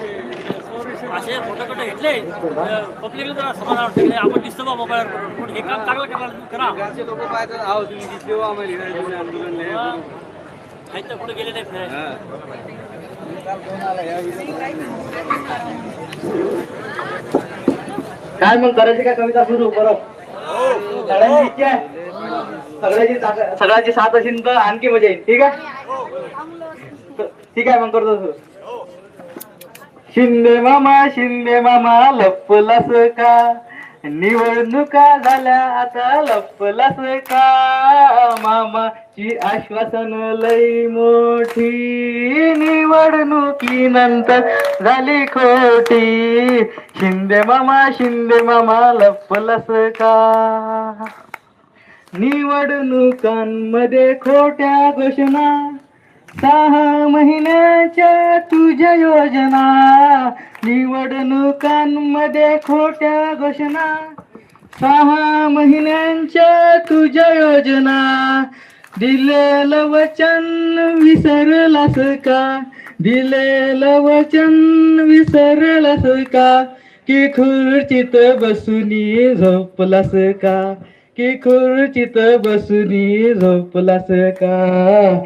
असे photo photo घेतले? पब्लिकला जरा समाधान वाटतं आपण दिसतो बा मोबाईलवर पण हे काम चांगलं करायला करा. लोक पाहतात आहो तुम्ही दिसले हो आम्हाला आंदोलन काही तर कुठे गेले नाही फिरायला? काय मग करायची? काय कविता सुरू बरं सगळ्यांची सगळ्याची सगळ्याची साथ असेल तर आणखी मजा येईल. ठीक आहे? ठीक आहे मग करतो शिंदे मामा शिंदे मामा लपलास का? निवडणुका झाल्या आता लपलास का? मामाची आश्वासन लई मोठी. निवडणुकी नंतर झाली खोटी. शिंदे मामा शिंदे मामा लपलस का? निवडणुकांमध्ये खोट्या घोषणा. सहा महिन्याच्या तुझ्या योजना. निवडणुकांमध्ये खोट्या घोषणा. सहा महिन्यांच्या तुझ्या योजना. दिलेलं वचन विसरलास का? दिलेलं वचन विसरलास का? की खुर्चीत बसुनी झोपलास का? की खुर्चीत बसुनी झोपलास का?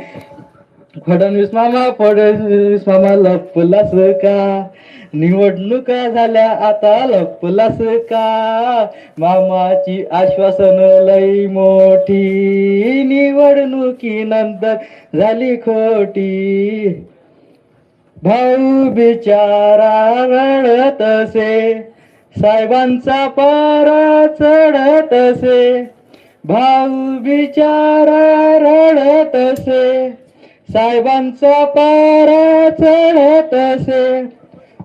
फडणवीस मामा फडणवीस मामा लपलास का? निवडणुका झाल्या आता लपलास का? मामाची आश्वासन लई मोठी निवडणुकीनंतर झाली खोटी. भाऊ बिचारा रडत असे साहेबांचा पारा चढत असे. भाऊ बिचारा रडत असे साहेबांचा पारा होत असे.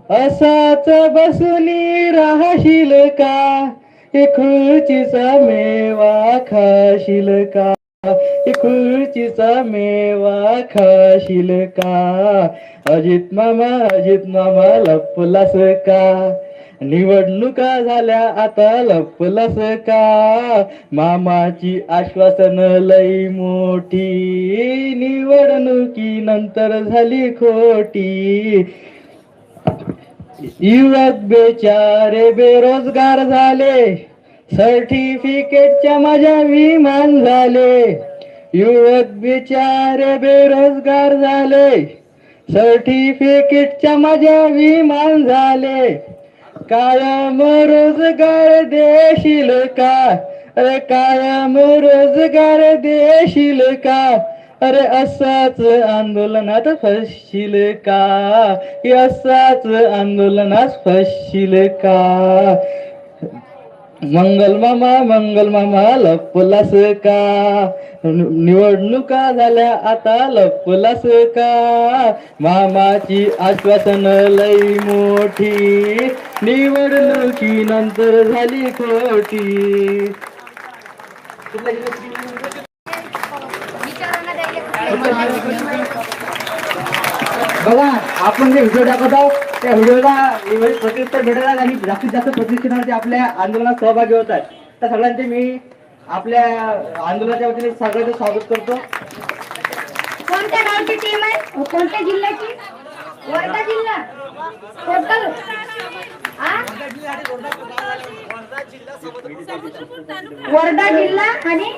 असाच बसूनी राहशील का? हे खुर्चीचा मेवा खाशील का? हे खुर्चीचा मेवा खाशील का? अजित मामा अजित मामा लपलास का? निवडणुका झाल्या आता लपलस का? मामाची आश्वासन लई मोठी. निवडणुकी नंतर झाली खोटी. युवक बेचारे बेरोजगार झाले. सर्टिफिकेटच्या माझ्या विमान झाले. युवक बिचारे बेरोजगार झाले. सर्टिफिकेटच्या माझ्या विमान झाले. कायम रोजगार देशील का? अरे कायम रोजगार देशील का? अरे असाच आंदोलनात फसशील का? असाच आंदोलनात फसशील का? मंगल मामा मंगल मामा लपलास का निवडणुका झाल्या आता लपलास का मामाची आश्वासन लई मोठी. निवडणुकीनंतर झाली खोटी. बघा आपण जे व्हिडिओ टाकत आहोत त्या व्हिडिओला प्रत्युत्तर भेटत आहेत आणि जास्तीत जास्त प्रतिष्ठानाचे आपल्या आंदोलनात सहभागी होत आहेत. त्या सगळ्यांचे मी आपल्या आंदोलनाच्या वतीने सगळ्यांचं स्वागत करतो. कोणत्या गावची टीम आहे? कोणत्या जिल्ह्याची? वर्धा जिल्हा? टोटल वर्धा जिल्हा आणि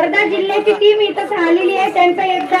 वर्धा जिल्ह्याची टीम इथं आलेली आहे. त्यांचं एकदा